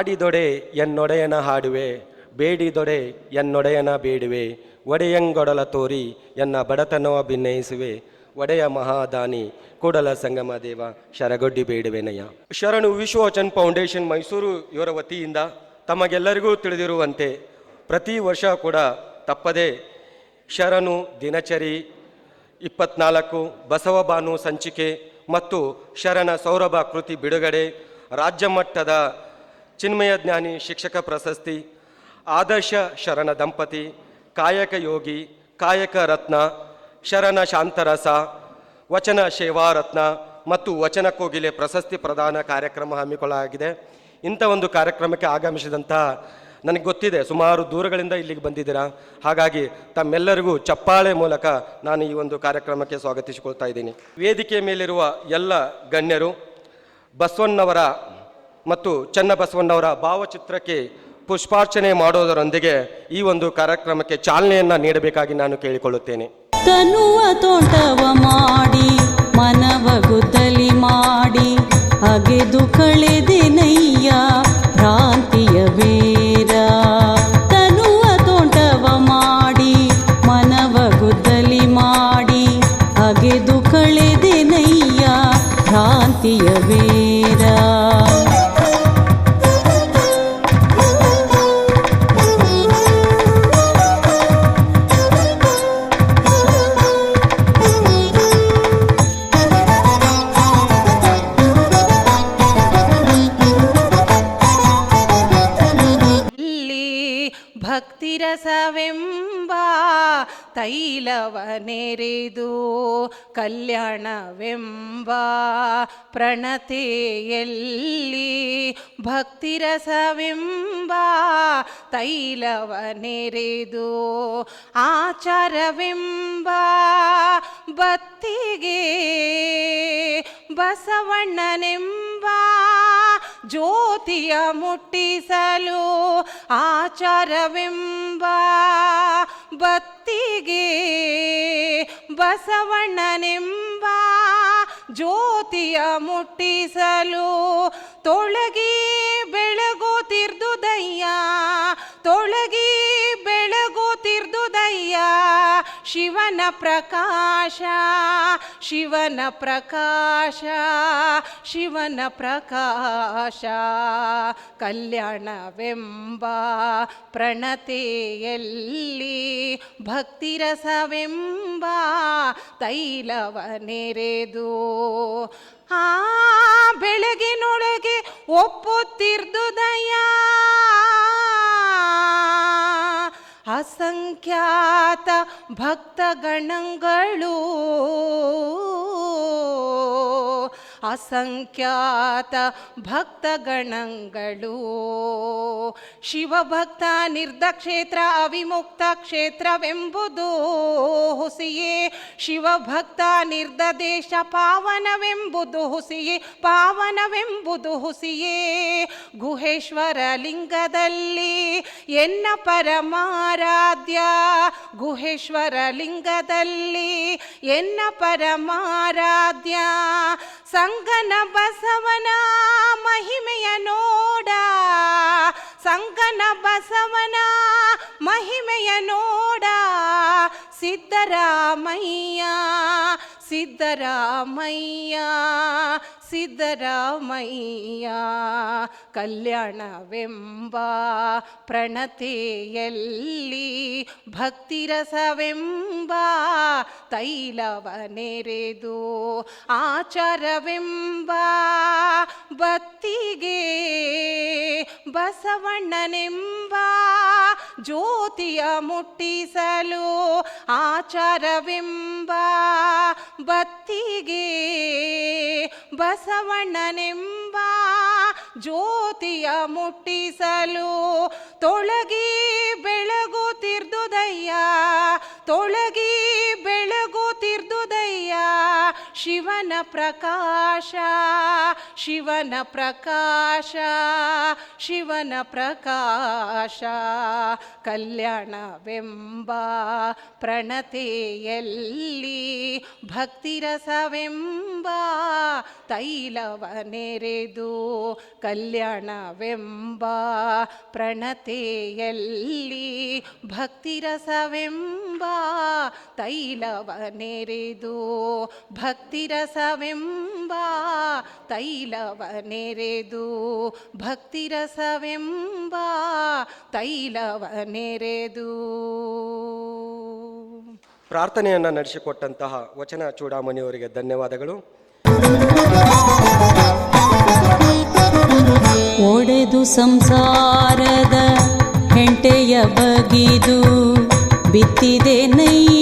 ಆಡಿದೊಡೆ ಎನ್ನೊಡೆಯನ ಹಾಡುವೆ ಬೇಡಿದೊಡೆ ಎನ್ನೊಡೆಯನ ಬೇಡುವೆ ಒಡೆಯಂಗೊಡಲ ತೋರಿ ಎನ್ನ ಬಡತನವ ಭಿನ್ನಯಿಸುವೆ ಒಡೆಯ ಮಹಾದಾನಿ ಕೂಡಲ ಸಂಗಮ ದೇವ ಶರಗೊಡ್ಡಿ ಬೇಡುವೆನಯ್ಯ ಶರಣು ವಿಶ್ವವಚನ್ ಫೌಂಡೇಶನ್ ಮೈಸೂರು ಇವರ ವತಿಯಿಂದ ತಮಗೆಲ್ಲರಿಗೂ ತಿಳಿದಿರುವಂತೆ ಪ್ರತಿ ವರ್ಷ ಕೂಡ ತಪ್ಪದೆ ಶರಣು ದಿನಚರಿ ಇಪ್ಪತ್ನಾಲ್ಕು ಬಸವಬಾನು ಸಂಚಿಕೆ ಮತ್ತು ಶರಣ ಸೌರಭ ಕೃತಿ ಬಿಡುಗಡೆ ರಾಜ್ಯ ಮಟ್ಟದ ಚಿನ್ಮಯ ಜ್ಞಾನಿ ಶಿಕ್ಷಕ ಪ್ರಶಸ್ತಿ, ಆದರ್ಶ ಶರಣ ದಂಪತಿ, ಕಾಯಕ ಯೋಗಿ, ಕಾಯಕ ರತ್ನ, ಶರಣ ಶಾಂತರಸ, ವಚನ ಸೇವಾರತ್ನ ಮತ್ತು ವಚನ ಕೋಗಿಲೆ ಪ್ರಶಸ್ತಿ ಪ್ರದಾನ ಕಾರ್ಯಕ್ರಮ ಹಮ್ಮಿಕೊಳ್ಳಲಾಗಿದೆ. ಇಂಥ ಒಂದು ಕಾರ್ಯಕ್ರಮಕ್ಕೆ ಆಗಮಿಸಿದಂತಹ ನನಗೆ ಗೊತ್ತಿದೆ, ಸುಮಾರು ದೂರಗಳಿಂದ ಇಲ್ಲಿಗೆ ಬಂದಿದ್ದೀರಾ? ಹಾಗಾಗಿ ತಮ್ಮೆಲ್ಲರಿಗೂ ಚಪ್ಪಾಳೆ ಮೂಲಕ ನಾನು ಈ ಒಂದು ಕಾರ್ಯಕ್ರಮಕ್ಕೆ ಸ್ವಾಗತಿಸಿಕೊಳ್ತಾ ಇದ್ದೀನಿ. ವೇದಿಕೆ ಮೇಲಿರುವ ಎಲ್ಲ ಗಣ್ಯರು, ಬಸವಣ್ಣವರ ಮತ್ತು ಚನ್ನಬಸವಣ್ಣವರ ಭಾವಚಿತ್ರಕ್ಕೆ ಪುಷ್ಪಾರ್ಚನೆ ಮಾಡೋದರೊಂದಿಗೆ ಈ ಒಂದು ಕಾರ್ಯಕ್ರಮಕ್ಕೆ ಚಾಲನೆಯನ್ನ ನೀಡಬೇಕಾಗಿ ನಾನು ಕೇಳಿಕೊಳ್ಳುತ್ತೇನೆ. ತನುವ ತೋಟವ ಮಾಡಿ ಮನವ ಗುದ್ದಲಿ ಮಾಡಿ, ಅಗೆದು ಭಕ್ತಿರಸವೆಂಬ ತೈಲವ ನೆರೆದು ಕಲ್ಯಾಣವೆಂಬ ಪ್ರಣತೆಯಲ್ಲಿ ಭಕ್ತಿರಸವೆಂಬ ತೈಲವ ನೆರೆದು ಆಚಾರವೆಂಬ ಬತ್ತಿಗೆ ಬಸವಣ್ಣನೆಂಬ ಜ್ಯೋತಿಯ ಮುಟ್ಟಿಸಲು ಆಚಾರವೆಂಬ ಬತ್ತಿಗೆ ಬಸವಣ್ಣನೆಂಬ ಜ್ಯೋತಿಯ ಮುಟ್ಟಿಸಲು ತೊಳಗಿ ಪ್ರಕಾಶ ಶಿವನ ಪ್ರಕಾಶ ಶಿವನ ಪ್ರಕಾಶ. ಕಲ್ಯಾಣವೆಂಬ ಪ್ರಣತೆಯಲ್ಲಿ ಭಕ್ತಿರಸವೆಂಬ ತೈಲವ ನೆರೆದು ಆ ಬೆಳಗಿನೊಳಗೆ ಒಪ್ಪುತ್ತಿರ್ದುದಯ ಅಸಂಖ್ಯಾತ ಭಕ್ತಗಣಗಳು. ಅಸಂಖ್ಯಾತ ಭಕ್ತಗಣಗಳು. ಶಿವಭಕ್ತ ನಿರ್ಧಕ್ಷೇತ್ರ ಅವಿಮುಕ್ತ ಕ್ಷೇತ್ರವೆಂಬುದು ಹುಸಿಯೇ ಶಿವಭಕ್ತ ನಿರ್ದದೇಶ ಪಾವನವೆಂಬುದು ಹುಸಿಯೇ ಪಾವನವೆಂಬುದು ಹುಸಿಯೇ. ಗುಹೇಶ್ವರ ಲಿಂಗದಲ್ಲಿ ಎನ್ನ ಪರಮಾರಾಧ್ಯ, ಗುಹೇಶ್ವರ ಲಿಂಗದಲ್ಲಿ ಎನ್ನ ಪರಮಾರಾಧ್ಯ. ಸಂಗನ ಬಸವನ ಮಹಿಮೆಯ ನೋಡ, ಸಂಗನ ಬಸವನ ಮಹಿಮೆಯ ನೋಡ. ಸಿದ್ದರಾಮಯ್ಯ ಸಿದ್ದರಾಮಯ್ಯ ಸಿದ್ದರಾಮಯ್ಯ ಕಲ್ಯಾಣವೆಂಬ ಪ್ರಣತೆಯಲ್ಲಿ ಭಕ್ತಿರಸವೆಂಬ ತೈಲವ ನೆರೆದು ಆಚಾರವೆಂಬ ಬತ್ತಿಗೆ ಬಸವಣ್ಣನೆಂಬ ಜ್ಯೋತಿಯ ಮುಟ್ಟಿಸಲು ಆಚಾರವೆಂಬ ಬತ್ತಿಗೆ ಬಸವಣ್ಣನೆಂಬ ಜ್ಯೋತಿಯ ಮುಟ್ಟಿಸಲು ತೊಳಗಿ ಬೆಳಗುತ್ತಿರ್ದುದಯ್ಯ ತೊಳಗಿ ಶಿವನ ಪ್ರಕಾಶ ಶಿವನ ಪ್ರಕಾಶ ಶಿವನ ಪ್ರಕಾಶ. ಕಲ್ಯಾಣವೆಂಬ ಪ್ರಣತೆಯಲ್ಲಿ ಭಕ್ತಿರಸವೆಂಬ ತೈಲವನೆರೆದು ಕಲ್ಯಾಣವೆಂಬ ಪ್ರಣತೆಯಲ್ಲಿ ಭಕ್ತಿರಸವೆಂಬ ತೈಲವನೆರೆದು ಭಕ್ತಿರಸವೆಂಬ ತೈಲವನೆರೆದು ಭಕ್ತಿರಸವೆಂಬ ತೈಲವನೆರೆದು. ಪ್ರಾರ್ಥನೆಯನ್ನು ನಡೆಸಿಕೊಟ್ಟಂತಹ ವಚನ ಚೂಡಾಮಣಿಯವರಿಗೆ ಧನ್ಯವಾದಗಳು. ಒಡೆದು ಸಂಸಾರದ ಹೆಂಟೆಯ ಬಗಿದು ಬಿತ್ತಿದೆ ನೈ